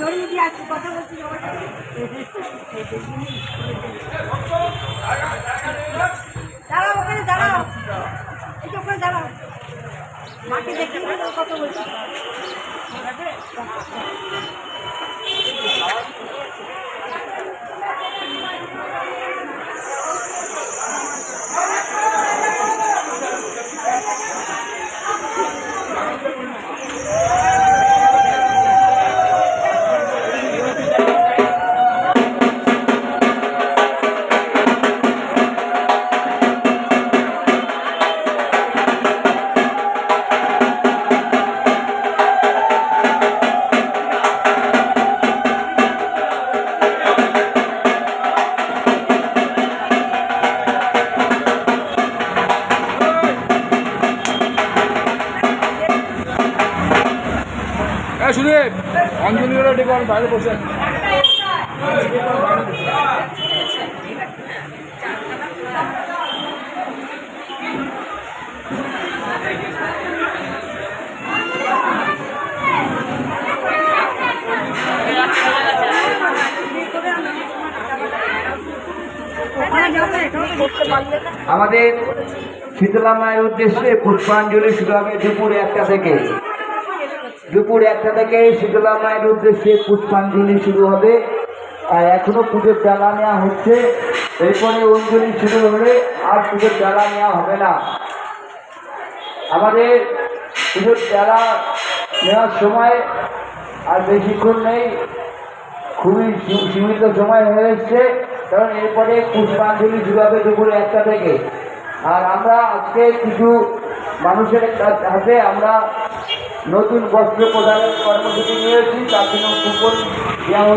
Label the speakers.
Speaker 1: জড়িয়ে দিয়ে কথা বলছি সবার দাঁড়াও, ওখানে দাঁড়াও। এই তো ওখানে দাঁড়াও। মাকে দেখে কত বলছি।
Speaker 2: হ্যাঁ সুদীপ, অঞ্জলিরা ডেকে বাইরে বসে।
Speaker 3: আমাদের শীতলা মায়ের উদ্দেশ্যে পুষ্পাঞ্জলি শুরু হবে দুপুর একটা থেকে। দুপুর একটা থেকে শীতলা মায়ের উদ্দেশ্যে পুষ্পাঞ্জলি শুরু হবে। আর এখনও পুজোর ডালা নেওয়া হচ্ছে। এরপরে অঞ্জলি শুরু হলে আর পুজোর ডালা নেওয়া হবে না। আমাদের পুজোর ডালা নেওয়ার সময় আর বেশিক্ষণ নেই। খুবই সীমিত সময় হয়ে এসছে। কারণ এরপরে পুষ্পাঞ্জলি শুরু হবে দুপুর একটা থেকে। আর আমরা আজকে কিছু মানুষের হাতে আমরা নতুন বস্ত্র প্রদানের কর্মসূচি নিয়েছি তার জন্য কুপন দেওয়া।